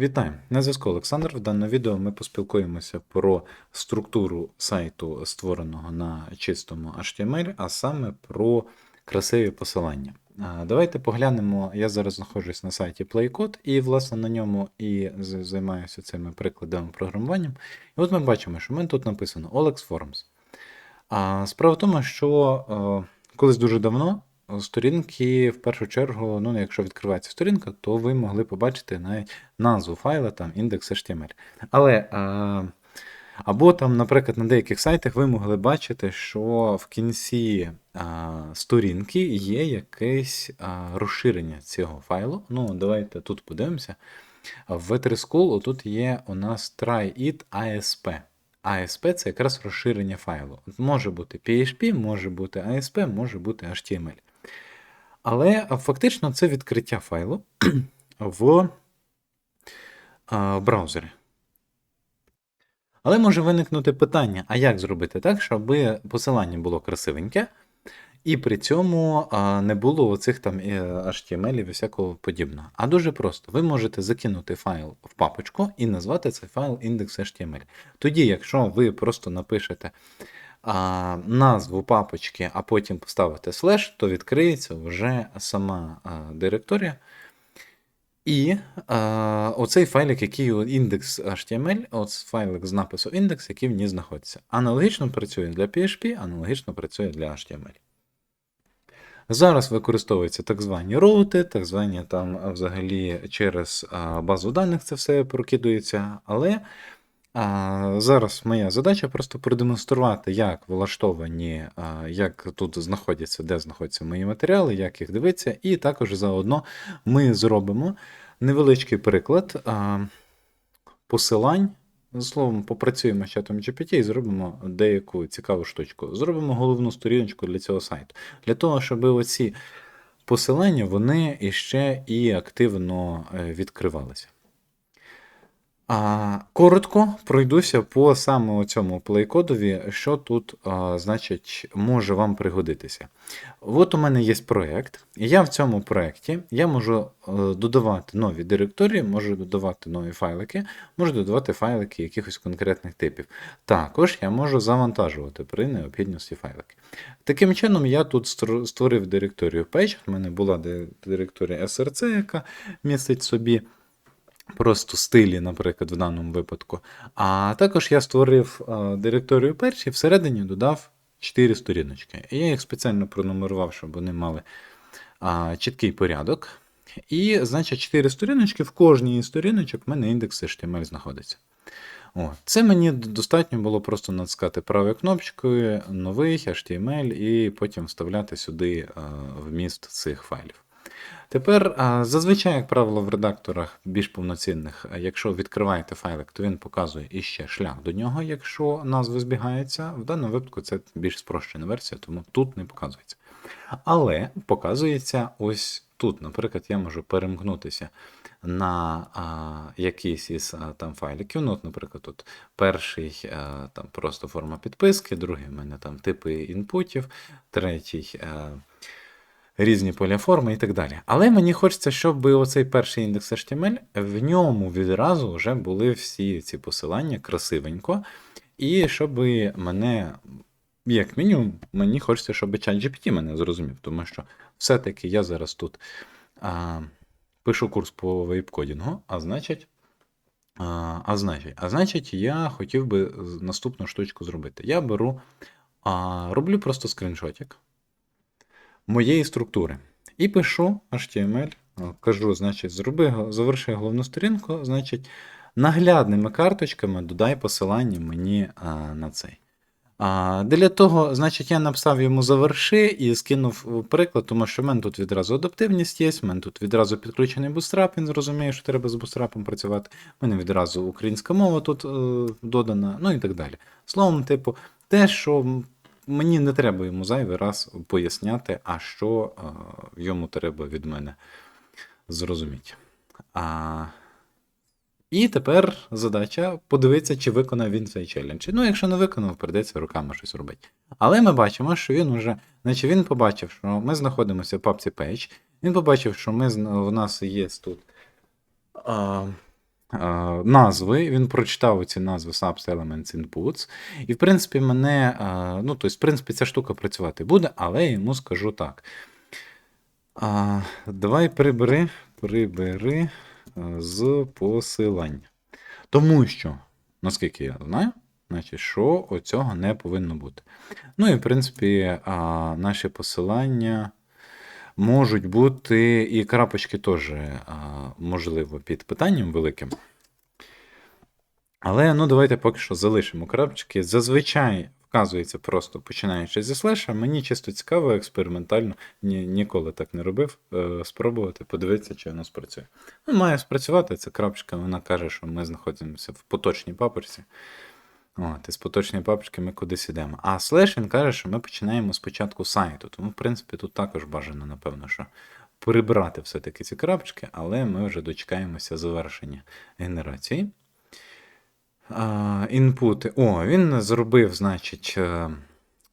Вітаю! На зв'язку Олександр. В даному відео ми поспілкуємося про структуру сайту, створеного на чистому HTML, а саме про красиві посилання. Давайте поглянемо. Я зараз знаходжусь на сайті PlayCode, і, власне, на ньому і займаюся цими прикладами програмуванням. І от ми бачимо, що в мене тут написано OLX Forms. А справа в тому, що е, колись дуже давно сторінки, в першу чергу, ну, якщо відкривається сторінка, то ви могли побачити навіть назву файла, там index.html. Але е, або там, наприклад, на деяких сайтах ви могли бачити, що в кінці а, сторінки є якесь а, розширення цього файлу. Ну, давайте тут подивимося. В V3 School тут є у нас try it ASP. ASP це якраз розширення файлу. Може бути PHP, може бути ASP, може бути HTML. Але фактично це відкриття файлу в, браузері. Але може виникнути питання: а як зробити так, щоб посилання було красивеньке, і при цьому не було оцих там е, HTML і всякого подібного. А дуже просто: ви можете закинути файл в папочку і назвати цей файл index.html. Тоді, якщо ви просто напишете а, назву папочки, а потім поставите слеш, то відкриється вже сама а, директорія. І а, оцей файлик, який index.html, от файлик з напису index, який в ній знаходиться. Аналогічно працює для PHP, аналогічно працює для HTML. Зараз використовуються так звані роути, так звані там взагалі через базу даних це все прокидується. Але а, зараз моя задача просто продемонструвати, як влаштовані, як тут знаходяться, де знаходяться мої матеріали, як їх дивитися, і також заодно ми зробимо невеличкий приклад посилань. Словом, попрацюємо з чатом GPT і зробимо деяку цікаву штучку. Зробимо головну сторіночку для цього сайту. Для того, щоб оці посилання вони іще і активно е, відкривалися. А, коротко пройдуся по саме цьому плейкодові, що тут, а, значить, може вам пригодитися. От у мене є проєкт, і я в цьому проєкті я можу е, додавати нові директорії, можу додавати нові файлики, можу додавати файлики якихось конкретних типів. Також я можу завантажувати при необхідності файлики. Таким чином, я тут створив директорію Page. У мене була директорія SRC, яка містить собі просто стилі, наприклад, в даному випадку. А також я створив директорію перші, всередині додав 4 сторіночки. І я їх спеціально пронумерував, щоб вони мали а, чіткий порядок. І, значить, 4 сторіночки, в кожній сторіночок в мене індекс HTML знаходиться. О, це мені достатньо було просто натискати правою кнопочкою новий HTML і потім вставляти сюди а, вміст цих файлів. Тепер, зазвичай, як правило, в редакторах більш повноцінних, якщо відкриваєте файлик, то він показує іще шлях до нього, якщо назви збігаються. В даному випадку це більш спрощена версія, тому тут не показується. Але показується ось тут. Наприклад, я можу перемкнутися на а, якийсь із а, там файликів. Ну, от, наприклад, тут перший а, там просто форма підписки, другий в мене там типи інпутів, третій. А, різні поля форми і так далі. Але мені хочеться, щоб оцей перший індекс HTML, в ньому відразу вже були всі ці посилання красивенько, і щоб мене, як мінімум, мені хочеться, щоб ChatGPT мене зрозумів, тому що все-таки я зараз тут а, пишу курс по вейп-кодінгу, а значить. А, а значить, а значить, я хотів би наступну штучку зробити. Я беру, а, роблю просто скріншотик моєї структури. І пишу HTML, кажу, значить, зроби, заверши головну сторінку, значить, наглядними карточками додай посилання мені а, на цей. А, для того, значить, я написав йому заверши і скинув приклад, тому що в мене тут відразу адаптивність є, в мене тут відразу підключений бустрап, він зрозуміє, що треба з бустрапом працювати. В мене відразу українська мова тут е, додана, ну і так далі. Словом, типу, те, що мені не треба йому зайвий раз поясняти, а що е, йому треба від мене зрозуміти. А, і тепер задача подивитися, чи виконав він цей челендж. Ну, якщо не виконав, прийдеться руками щось робити. Але ми бачимо, що він уже, значить, він побачив, що ми знаходимося в папці Page, він побачив, що ми, в нас є тут а, назви, він прочитав ці назви Subs Elements Inputs. І, в принципі, мене, е, ну, тобто, в принципі, ця штука працювати буде, але я йому скажу так. А, давай прибери, прибери е, з посилання. Тому що, наскільки я знаю, значить, що оцього не повинно бути. Ну і, в принципі, наші посилання можуть бути, і крапочки теж, можливо, під питанням великим. Але ну давайте поки що залишимо крапочки. Зазвичай вказується просто починаючи зі слеша. Мені чисто цікаво, експериментально, ні, ніколи так не робив. е, спробувати, подивитися, чи воно спрацює. Ну, має спрацювати. Ця крапочка, вона каже, що ми знаходимося в поточній папочці. От, і з поточної папочки ми кудись йдемо. А слеш він каже, що ми починаємо спочатку сайту. Тому, в принципі, тут також бажано, напевно, що прибрати все-таки ці крапочки, але ми вже дочекаємося завершення генерації. Інпути. О, він зробив, значить, е,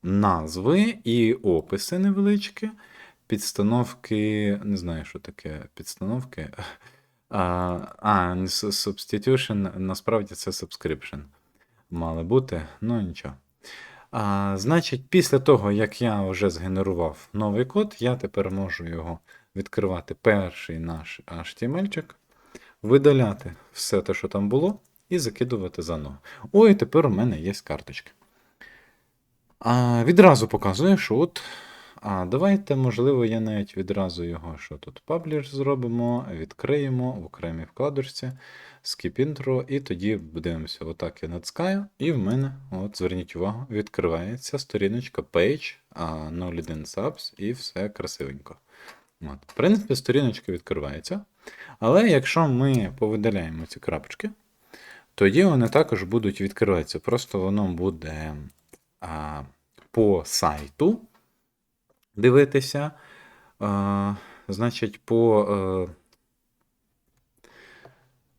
назви і описи невеличкі. Підстановки. Не знаю, що таке підстановки. А, а substitution, насправді це subscription. Мали бути, ну нічого. А, значить, після того, як я вже згенерував новий код, я тепер можу його відкривати перший наш HTML, видаляти все те, що там було, і закидувати заново. Ой, тепер у мене є карточки. А, відразу показує, що от. А, давайте, можливо, я навіть відразу його, що тут пабліш зробимо, відкриємо в окремій вкладочці, skip intro, і тоді подивимося, отак я натискаю, і в мене, от зверніть увагу, відкривається сторіночка page, а, 01 subs, і все красивенько. От. В принципі, сторіночка відкривається. Але якщо ми повидаляємо ці крапочки, тоді вони також будуть відкриватися. Просто воно буде а, по сайту дивитися. А, значить, по, е,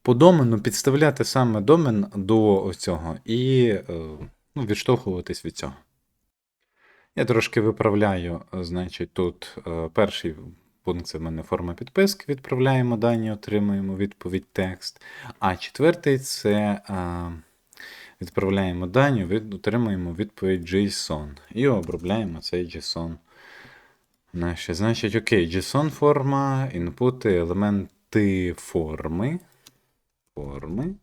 по домену підставляти саме домен до цього і е, ну, відштовхуватись від цього. Я трошки виправляю, е, значить, тут е, перший пункт це в мене форма підписки. Відправляємо дані, отримуємо відповідь текст. А четвертий це відправляємо дані, отримуємо відповідь JSON. І обробляємо цей JSON. Значить, окей, JSON форма, інпути, елементи форми. Форми.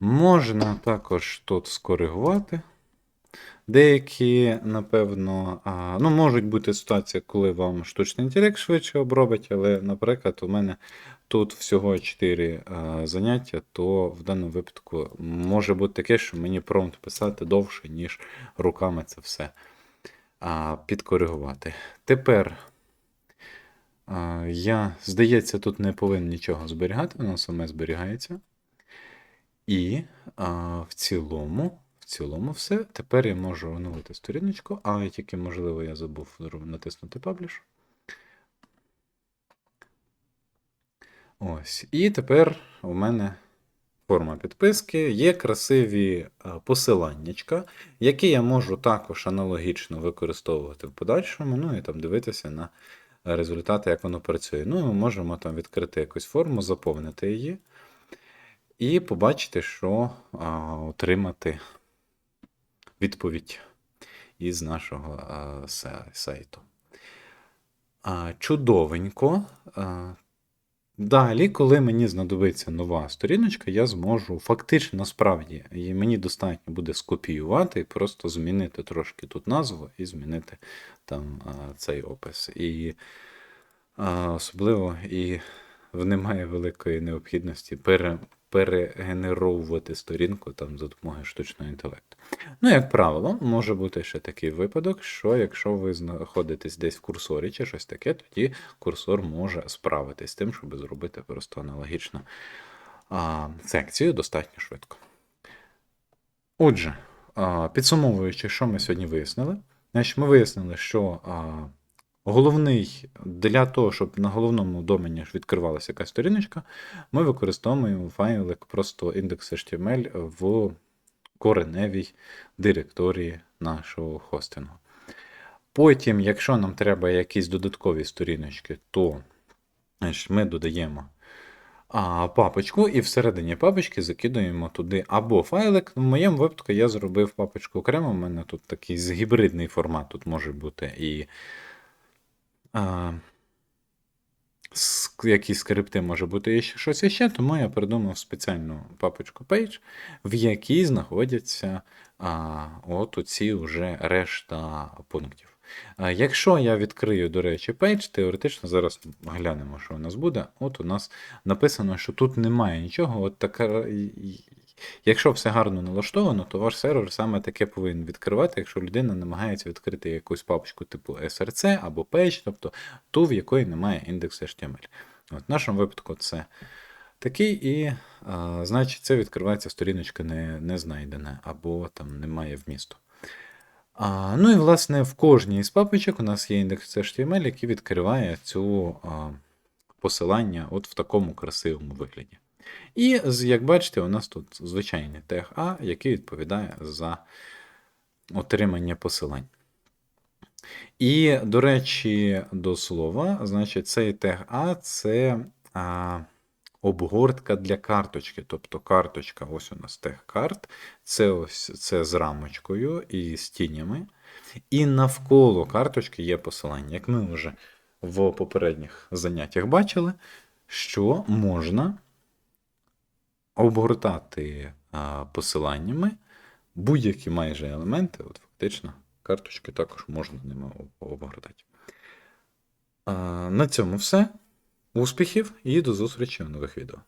Можна також тут скоригувати. Деякі, напевно, а, ну, можуть бути ситуації, коли вам штучний інтелект швидше обробить, але, наприклад, у мене тут всього 4 а, заняття, то в даному випадку може бути таке, що мені промпт писати довше, ніж руками це все а, підкоригувати. Тепер я, здається, тут не повинен нічого зберігати, воно саме зберігається. І а, в цілому, в цілому все. Тепер я можу оновити сторіночку, але тільки, можливо, я забув натиснути Publish. Ось. І тепер у мене форма підписки. Є красиві а, посиланнячка, які я можу також аналогічно використовувати в подальшому, ну і там дивитися на результати, як воно працює. Ну, ми можемо там відкрити якусь форму, заповнити її. І побачити, що а, отримати відповідь із нашого а, сайту. А, чудовенько. А, далі, коли мені знадобиться нова сторіночка, я зможу фактично насправді і мені достатньо буде скопіювати просто змінити трошки тут назву і змінити там цей опис. І особливо і немає великої необхідності пере, перегенеровувати сторінку там за допомогою штучного інтелекту. Ну, як правило, може бути ще такий випадок, що якщо ви знаходитесь десь в курсорі чи щось таке, тоді курсор може справитись з тим, щоб зробити просто аналогічну а, секцію достатньо швидко. Отже, а, підсумовуючи, що ми сьогодні вияснили, значить, ми вияснили, що а, головний для того, щоб на головному домені відкривалася якась сторіночка, ми використовуємо файлик просто index.html в кореневій директорії нашого хостингу. Потім, якщо нам треба якісь додаткові сторіночки, то ми додаємо а, папочку, і всередині папочки закидуємо туди або файлик. В моєму випадку я зробив папочку окремо. У мене тут такий гібридний формат, тут може бути і. А, якісь скрипти може бути і щось іще, тому я придумав спеціальну папочку Page, в якій знаходяться а, от оці вже решта пунктів. Якщо я відкрию, до речі, Page, теоретично зараз глянемо, що у нас буде. От у нас написано, що тут немає нічого. От така, якщо все гарно налаштовано, то ваш сервер саме таке повинен відкривати, якщо людина намагається відкрити якусь папочку типу SRC або Page, тобто ту, в якої немає індексу HTML. От, в нашому випадку це такий, і а, значить це відкривається сторіночка не, не знайдена, або там немає вмісту. А, ну і власне в кожній з папочок у нас є індекс HTML, який відкриває цю а, посилання от в такому красивому вигляді. І як бачите, у нас тут звичайний тег А, який відповідає за отримання посилань. І, до речі, до слова, значить, цей тег А це а, обгортка для карточки. Тобто карточка, ось у нас тег карт, це ось це з рамочкою і з тінями. І навколо карточки є посилання. Як ми вже в попередніх заняттях бачили, що можна обгортати посиланнями будь-які майже елементи, от фактично, карточки також можна ними обгортати. На цьому все. Успіхів і до зустрічі у нових відео.